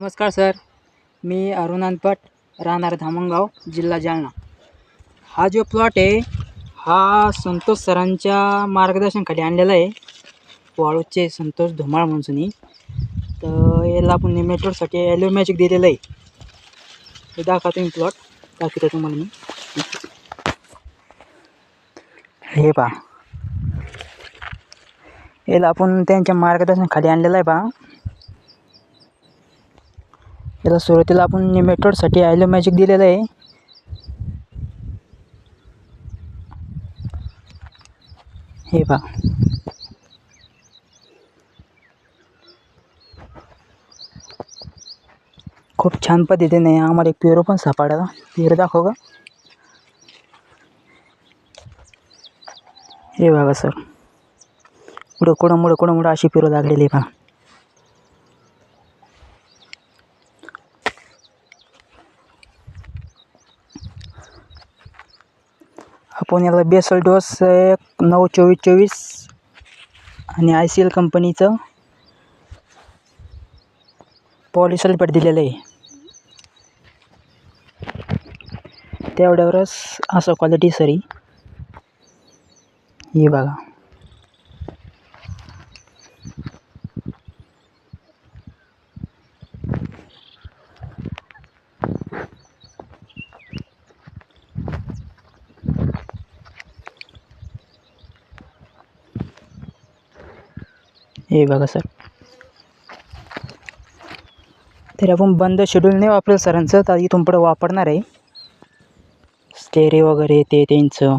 नमस्कार सर. मी अरुणनपट राहणार धामणगाव जिल्हा जालना. हा जो प्लॉट आहे हा संतोष सरांच्या मार्गदर्शनाखाली आणलेला आहे. वाळूचे संतोष धुमाळ म्हणून तर याला आपण निमेटोडसाठी ॲलो मॅजिक दिलेलं आहे. हे दाखवा तुम्ही प्लॉट दाखवतो तुम्हाला मी. हे पहा. याला आपण त्यांच्या मार्गदर्शनाखाली आणलेलं आहे पहा. याला सुरुवातीला आपण नेमेटोडसाठी ॲलो मॅजिक दिलेलं आहे. हे पहा. खूप छान पद्धतीने आम्हाला एक पेरू पण सापडला. पेरू दाखव का हे बघा, सर. पुढं कुठं मुळं कुठं मुळं अशी पेरू आपण याला बेसल डोस एक नऊ चोवीस चोवीस आणि आय सी एल कंपनीचं पॉलिसल्फेट दिलेलं आहे. तेवढ्यावरच असं क्वालिटी सरी हे बघा. हे बघा सर. तरी आपण बंद शेड्यूल नाही वापरेल सरांचं तर इथून पुढं वापरणार आहे. स्टेरे वगैरे ते त्यांचं.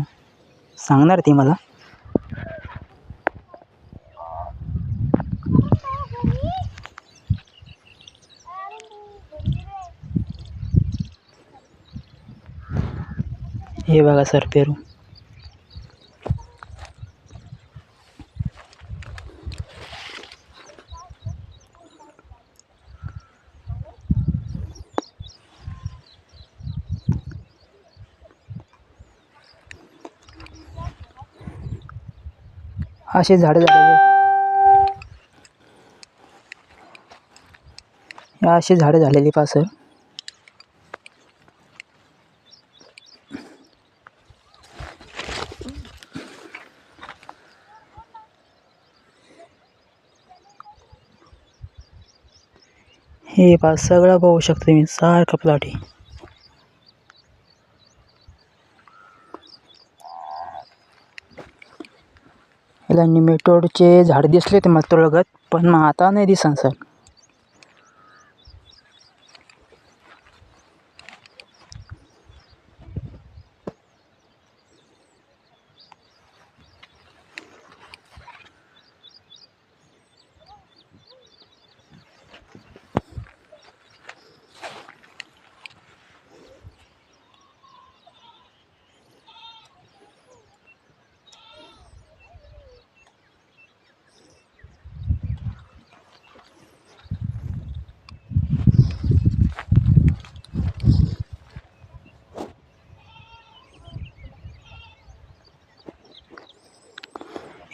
सांगणार ते मला. हे बघा सर पेरू. असे झाडं झालेले असे अशी झाडं झालेली पहा सर हे पास सगळं पाहू शकतो मी सारखं प्लॉट आहे. याला निमेटोडचे झाड दिसले ते मला तुळगत पण मग आता नाही दिसन सर.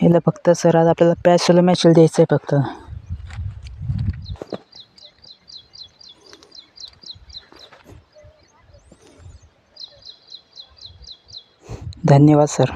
याला फक्त सर आज आपल्याला पॅशल मॅशल द्यायचं आहे फक्त. धन्यवाद सर.